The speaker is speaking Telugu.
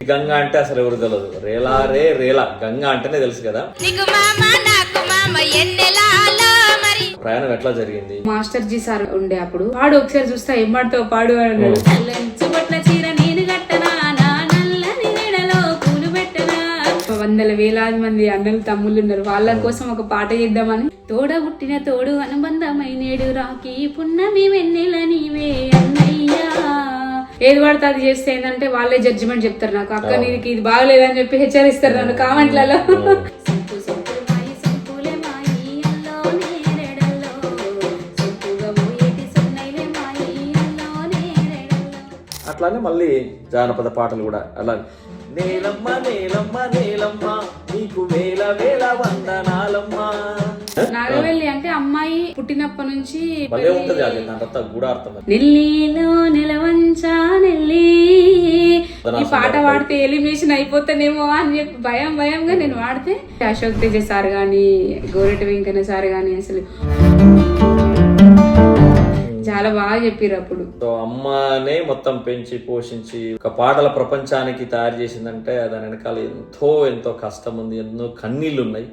గంగా అంటే అసలు ఎవరు తెలియదు రేలా రే రేలా. గంగా అంటేనే తెలుసు కదా. ప్రయాణం ఎట్లా జరిగింది? మాస్టర్ జీ సార్ ఉండే అప్పుడు. పాడు ఒకసారి చూస్తా ఏం పాడుతావు పాడు అన్నాడు. చీర నేను కట్టనా? నా నల్లని నీడలో పూలు పెట్టనా? వందల వేలాది మంది అన్నలు తమ్ముళ్ళు ఉన్నారు. వాళ్ళ కోసం ఒక పాట చేద్దామని. తోడ పుట్టిన తోడు అనుబంధమై నేడు రాకి పున్నమి వెన్నెల నీవే ఏది పడితే అది చేస్తే ఏంటంటే వాళ్ళే జడ్జిమెంట్ చెప్తారు నాకు. అక్క నీకు ఇది బాగలేదని చెప్పి హెచ్చరిస్తారు నన్ను కామెంట్లలో. సంపు సంపు మాయి సంపులే మాయి అల్లో నేరెడల్లో. సంపుగా మోయేటి సన్నైలే మాయి అల్లో నేరెడల్లో. అట్లానే మళ్ళీ జానపద పాటలు కూడా. అలా నేలమ్మ నేలమ్మ నేలమ్మ నీకు వేల వేల వందనాలమ్మ. నాగవెల్లి అంటే అమ్మాయి పుట్టినప్పటి నుంచి. నెల్లిలో నెల్లి ఈ పాట పాడితే ఎలిమినేషన్ అయిపోతానేమో అని చెప్పి భయం భయంగా నేను వాడితే అశోక్ తేజ సార్ గాని గోరెటి వెంకన్న సార్ గాని అసలు చాలా బాగా చెప్పారు అప్పుడు. అమ్మనే మొత్తం పెంచి పోషించి ఒక పాటల ప్రపంచానికి తయారు చేసిందంటే దాని వెనకాల ఎంతో ఎంతో కష్టం ఉంది ఎన్నో కన్నీళ్ళు ఉన్నాయి